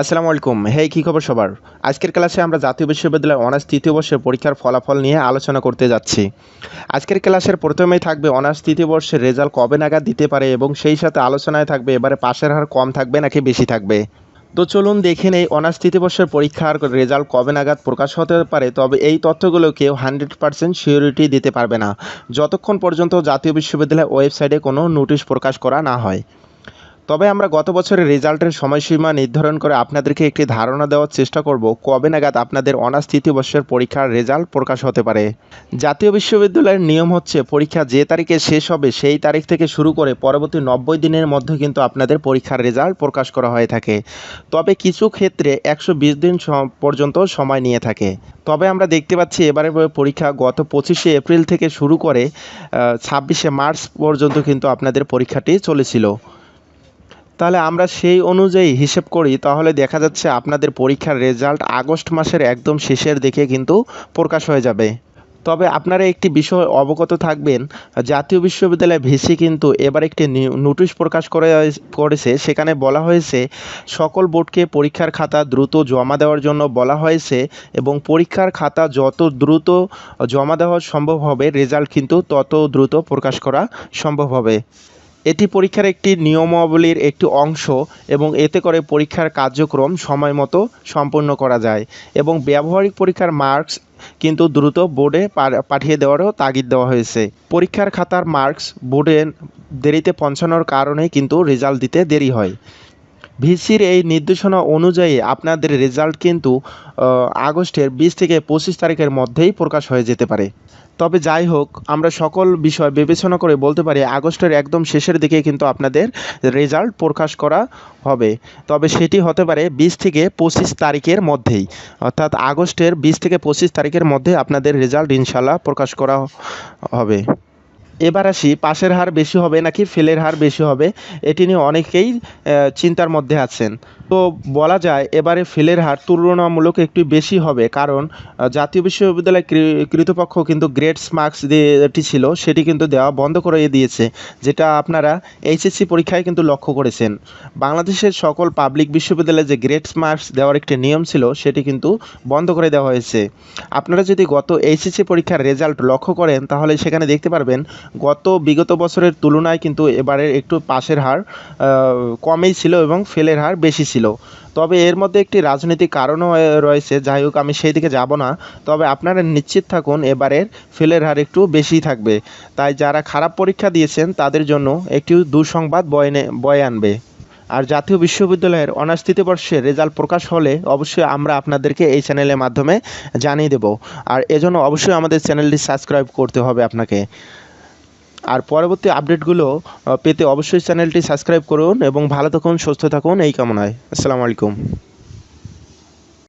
আসসালামু আলাইকুম। হেই, কী খবর সবার? আজকের ক্লাসে আমরা জাতীয় বিশ্ববিদ্যালয়ের অনার্স তৃতীয় বর্ষের পরীক্ষার ফলাফল নিয়ে আলোচনা করতে যাচ্ছি। আজকের ক্লাসের প্রথমেই থাকবে অনার্স তৃতীয় বর্ষের রেজাল্ট কবে নাগাদ দিতে পারে এবং সেই সাথে আলোচনায় থাকবে এবারে পাশের হার কম থাকবে নাকি বেশি থাকবে। তো চলুন দেখে নেই, অনার্স তৃতীয় বর্ষের পরীক্ষার রেজাল্ট কবে নাগাদ প্রকাশ হতে পারে, তবে এই তথ্যগুলো কেউ হান্ড্রেড পার্সেন্ট সিওরিটি দিতে পারবে না। যতক্ষণ পর্যন্ত জাতীয় বিশ্ববিদ্যালয়ের ওয়েবসাইটে কোনো নোটিশ প্রকাশ করা না হয়। তবে আমরা গত বছরের রেজাল্টের সময়সীমা নির্ধারণ করে আপনাদেরকে একটি ধারণা দেওয়ার চেষ্টা করব, কবে নাগাদ আপনাদের অনার্স তৃতীয় বর্ষের পরীক্ষার রেজাল্ট প্রকাশ হতে পারে। জাতীয় বিশ্ববিদ্যালয়ের নিয়ম হচ্ছে, পরীক্ষা যে তারিখে শেষ হবে সেই তারিখ থেকে শুরু করে পরবর্তী নব্বই দিনের মধ্যে কিন্তু আপনাদের পরীক্ষার রেজাল্ট প্রকাশ করা হয়ে থাকে। তবে কিছু ক্ষেত্রে একশো বিশ দিন পর্যন্ত সময় নিয়ে থাকে। তবে আমরা দেখতে পাচ্ছি এবারে পরীক্ষা গত পঁচিশে এপ্রিল থেকে শুরু করে ছাব্বিশে মার্চ পর্যন্ত কিন্তু আপনাদের পরীক্ষাটি চলেছিল। তাহলে আমরা সেই অনুযায়ী হিসেব করি, তাহলে দেখা যাচ্ছে আপনাদের পরীক্ষার রেজাল্ট আগস্ট মাসের একদম শেষের দিকে কিন্তু প্রকাশ হয়ে যাবে। তবে আপনারা একটি বিষয় অবগত থাকবেন, জাতীয় বিশ্ববিদ্যালয় ভিসি কিন্তু এবার একটি নোটিশ প্রকাশ করে, করেছে, সেখানে বলা হয়েছে, সকল বোর্ডকে পরীক্ষার খাতা দ্রুত জমা দেওয়ার জন্য বলা হয়েছে এবং পরীক্ষার খাতা যত দ্রুত জমা দেওয়া সম্ভব হবে রেজাল্ট কিন্তু তত দ্রুত প্রকাশ করা সম্ভব হবে। এটি পরীক্ষার একটি নিয়মাবলীর একটি অংশ এবং এতে করে পরীক্ষার কার্যক্রম সময় মতো সম্পন্ন করা যায় এবং ব্যবহারিক পরীক্ষার মার্কস কিন্তু দ্রুত বোর্ডে পাঠিয়ে দেওয়ারও তাগিদ দেওয়া হয়েছে। পরীক্ষার খাতার মার্কস বোর্ডে দেরিতে পৌঁছানোর কারণে কিন্তু রেজাল্ট দিতে দেরি হয়। ভিসির এই নির্দেশনা অনুযায়ী আপনাদের রেজাল্ট কিন্তু আগস্টের বিশ থেকে পঁচিশ তারিখের মধ্যেই প্রকাশ হয়ে যেতে পারে। তবে যাই হোক, আমরা সকল বিষয় বিবেচনা করে বলতে পারি, আগস্টের একদম শেষের দিকে কিন্তু আপনাদের রেজাল্ট প্রকাশ করা হবে। তবে সেটি হতে পারে বিশ থেকে পঁচিশ তারিখের মধ্যেই। অর্থাৎ আগস্টের বিশ থেকে পঁচিশ তারিখের মধ্যে আপনাদের রেজাল্ট ইনশাল্লাহ প্রকাশ করা হবে। এবার আসি, পাশের হার বেশি হবে নাকি ফেলের হার বেশি হবে? এটি নিয়ে অনেকেই চিন্তার মধ্যে আছেন। তো বলা যায়, এবারে ফেলের হার তুলনামূলক একটু বেশি হবে কারণ জাতীয় বিশ্ববিদ্যালয় কৃতপক্ষ কিন্তু গ্রেডস মার্কস যেটি ছিল, সেটি কিন্তু দেওয়া বন্ধ করে দিয়েছে, যেটা আপনারা এইচএসসি পরীক্ষায় কিন্তু লক্ষ্য করেছেন। বাংলাদেশের সকল পাবলিক বিশ্ববিদ্যালয়ে যে গ্রেডস মার্কস দেওয়ার একটি নিয়ম ছিল, সেটি কিন্তু বন্ধ করে দেওয়া হয়েছে। আপনারা যদি গত এইচএসসি পরীক্ষার রেজাল্ট লক্ষ্য করেন, তাহলে সেখানে দেখতে পারবেন গত বিগত বছরের তুলনায় কিন্তু এবারে একটু পাশের হার কমেই ছিল এবং ফেলের হার বেশি ছিল। তবে এর মধ্যে একটি রাজনৈতিক কারণও রয়েছে। যাই হোক, আমি সেই দিকে যাব না। তবে আপনারা নিশ্চিত থাকুন, এবারের ফেলের হার একটু বেশি থাকবে। তাই যারা খারাপ পরীক্ষা দিয়েছেন, তাদের জন্য একটি দুঃসংবাদ বয়ে বয়ে আনবে। আর জাতীয় বিশ্ববিদ্যালয়ের অনার্স তৃতীয় বর্ষের রেজাল্ট প্রকাশ হলে অবশ্যই আমরা আপনাদেরকে এই চ্যানেলের মাধ্যমে জানিয়ে দেব। আর এজন্য অবশ্যই আমাদের চ্যানেলটি সাবস্ক্রাইব করতে হবে আপনাকে। আর পরবর্তী আপডেটগুলো পেতে অবশ্যই চ্যানেলটি সাবস্ক্রাইব করুন এবং ভালো থাকুন, সুস্থ থাকুন, এই কামনায়। আসসালামু আলাইকুম।